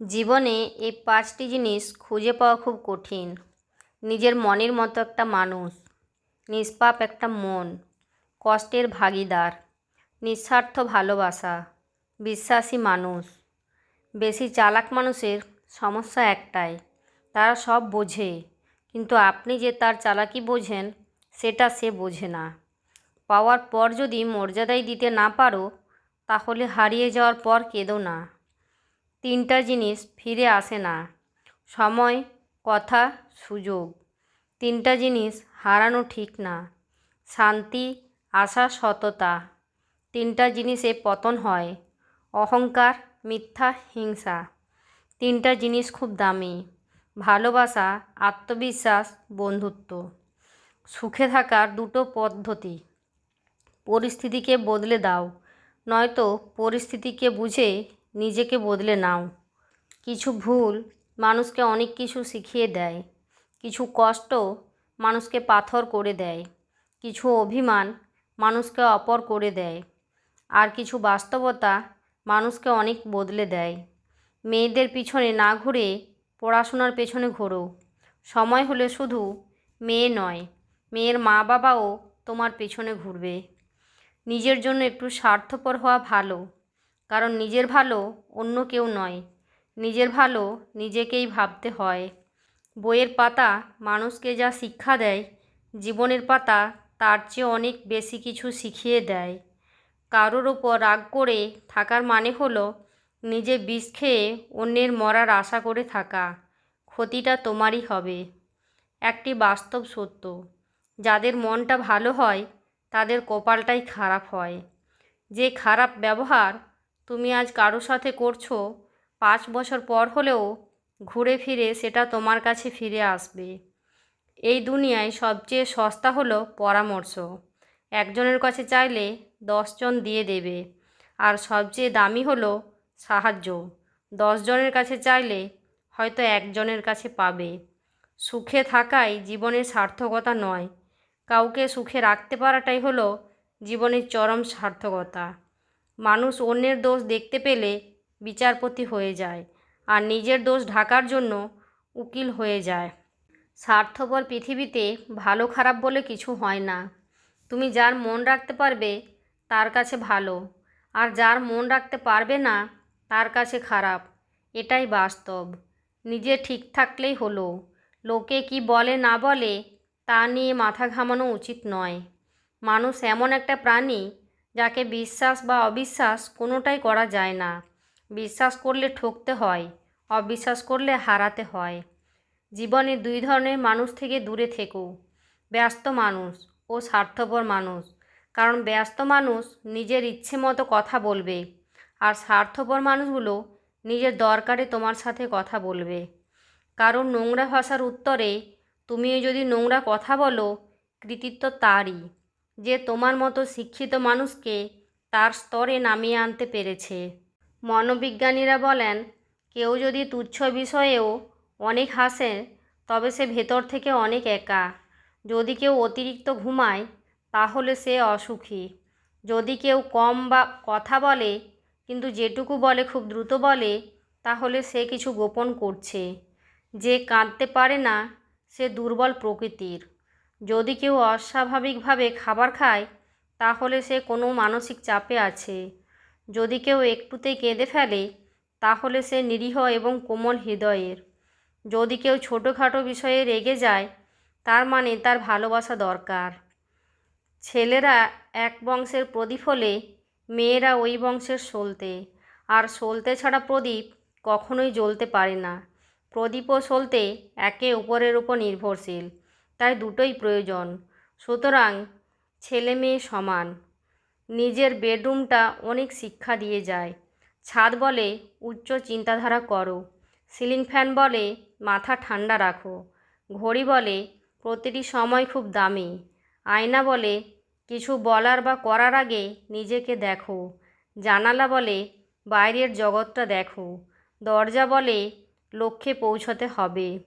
জীবনে এই পাঁচটি জিনিস খুঁজে পাওয়া খুব কঠিন। নিজের মনের মতো একটা মানুষ, নিষ্পাপ একটা মন, কষ্টের ভাগিদার, নিঃস্বার্থ ভালোবাসা, বিশ্বাসী মানুষ। বেশি চালাক মানুষের সমস্যা একটাই, তারা সব বোঝে, কিন্তু আপনি যে তার চালাকি বোঝেন, সেটা সে বোঝে না। পাওয়ার পর যদি মর্যাদাই দিতে না পারো, তাহলে হারিয়ে যাওয়ার পর কেঁদো না। তিনটা জিনিস ফিরে আসে না। সময়, কথা, সুযোগ। তিনটা জিনিস হারানো ঠিক না। শান্তি, আশা, সততা। তিনটা জিনিসে পতন হয়। অহংকার, মিথ্যা, হিংসা। তিনটা জিনিস খুব দামি। ভালোবাসা, আত্মবিশ্বাস, বন্ধুত্ব। সুখে থাকার দুটো পদ্ধতি। পরিস্থিতিকে বদলে দাও। নয়তো পরিস্থিতিকে বুঝে নিজেকে বদলে নাও। কিছু ভুল মানুষকে অনেক কিছু শিখিয়ে দেয়। কিছু কষ্ট মানুষকে পাথর করে দেয়। কিছু অভিমান মানুষকে অপর করে দেয়। আর কিছু বাস্তবতা মানুষকে অনেক বদলে দেয়। মেয়েদের পিছনে না ঘুরে পড়াশোনার পেছনে ঘোরো। সময় হলে শুধু মেয়ে নয়, মেয়ের মা বাবাও তোমার পেছনে ঘুরবে। নিজের জন্য একটু স্বার্থপর হওয়া ভালো। কারণ নিজের ভালো অন্য কেউ নয়। নিজের ভালো নিজেকেই ভাবতে হয়। বইয়ের পাতা মানুষকে যা শিক্ষা দেয়, জীবনের পাতা তার চেয়ে অনেক বেশি কিছু শিখিয়ে দেয়। কারোর ওপর রাগ করে থাকার মানে হলো নিজে বিষ খেয়ে অন্যের মরার আশা করে থাকা। ক্ষতিটা তোমারই হবে। একটি বাস্তব সত্য। যাদের মনটা ভালো হয়, তাদের কপালটাই খারাপ হয়। যে খারাপ ব্যবহার তুমি আজ কারোর সাথে করছ? পাঁচ বছর পর হলেও ঘুরে ফিরে সেটা তোমার কাছে ফিরে আসবে। এই দুনিয়ায় সবচেয়ে সস্তা হলো পরামর্শ। একজনের কাছে চাইলে দশজন দিয়ে দেবে। আর সবচেয়ে দামি হলো সাহায্য। দশজনের কাছে চাইলে হয়তো একজনের কাছে পাবে। সুখে থাকাই জীবনের সার্থকতা নয়। কাউকে সুখে রাখতে পারাটাই হলো জীবনের চরম সার্থকতা। মানুষ অন্যের দোষ দেখতে পেলে বিচারপতি হয়ে যায় আর নিজের দোষ ঢাকার জন্য উকিল হয়ে যায়। স্বার্থপর পৃথিবীতে ভালো খারাপ বলে কিছু হয় না। তুমি যার মন রাখতে পারবে, তার কাছে ভালো। আর যার মন রাখতে পারবে না, তার কাছে খারাপ। এটাই বাস্তব। নিজে ঠিক থাকলেই হলো। লোকে কি বলে না বলে, তা নিয়ে মাথা ঘামানো উচিত নয়। মানুষ এমন একটা প্রাণী যাকে বিশ্বাস বা অবিশ্বাস কোনোটাই করা যায় না। বিশ্বাস করলে ঠকতে হয়, অবিশ্বাস করলে হারাতে হয়। জীবনে দুই ধরনের মানুষ থেকে দূরে থেকো, ব্যস্ত মানুষ ও স্বার্থপর মানুষ। কারণ ব্যস্ত মানুষ নিজের ইচ্ছে মতো কথা বলবে আর স্বার্থপর মানুষগুলো নিজের দরকারে তোমার সাথে কথা বলবে। কারণ নোংরা ভাষার উত্তরে, তুমিও যদি নোংরা কথা বলো, কৃতিত্ব তারই। যে তোমার মতো শিক্ষিত মানুষকে তার স্তরে নামিয়ে আনতে পেরেছে। মনোবিজ্ঞানীরা বলেন, কেউ যদি তুচ্ছ বিষয়েও অনেক হাসে, তবে সে ভেতর থেকে অনেক একা। যদি কেউ অতিরিক্ত ঘুমায়, তাহলে সে অসুখী। যদি কেউ কম বা কথা বলে, কিন্তু যেটুকু বলে খুব দ্রুত বলে, তাহলে সে কিছু গোপন করছে। যে কাঁদতে পারে না, সে দুর্বল প্রকৃতির। যদি কেউ অস্বাভাবিকভাবে খাবার খায়, তাহলে সে কোনো মানসিক চাপে আছে। যদি কেউ একটুতেই কেঁদে ফেলে, তাহলে সে নিরীহ এবং কোমল হৃদয়ের। যদি কেউ ছোটোখাটো বিষয়ে রেগে যায়, তার মানে তার ভালোবাসা দরকার। ছেলেরা এক বংশের প্রদীপ হলে মেয়েরা ওই বংশের সলতে। আর সলতে ছাড়া প্রদীপ কখনোই জ্বলতে পারে না। প্রদীপ ও সলতে একে অপরের উপর নির্ভরশীল। তাই দুটোই প্রয়োজন। সুতরাং ছেলে মেয়ে সমান। নিজের বেডরুমটা অনেক শিক্ষা দিয়ে যায়। ছাদ বলে উচ্চ চিন্তাধারা করো। সিলিং ফ্যান বলে মাথা ঠান্ডা রাখো। ঘড়ি বলে প্রতিটি সময় খুব দামি। আয়না বলে কিছু বলার বা করার আগে নিজেকে দেখো। জানালা বলে বাইরের জগৎটা দেখো। দরজা বলে লক্ষ্যে পৌঁছতে হবে।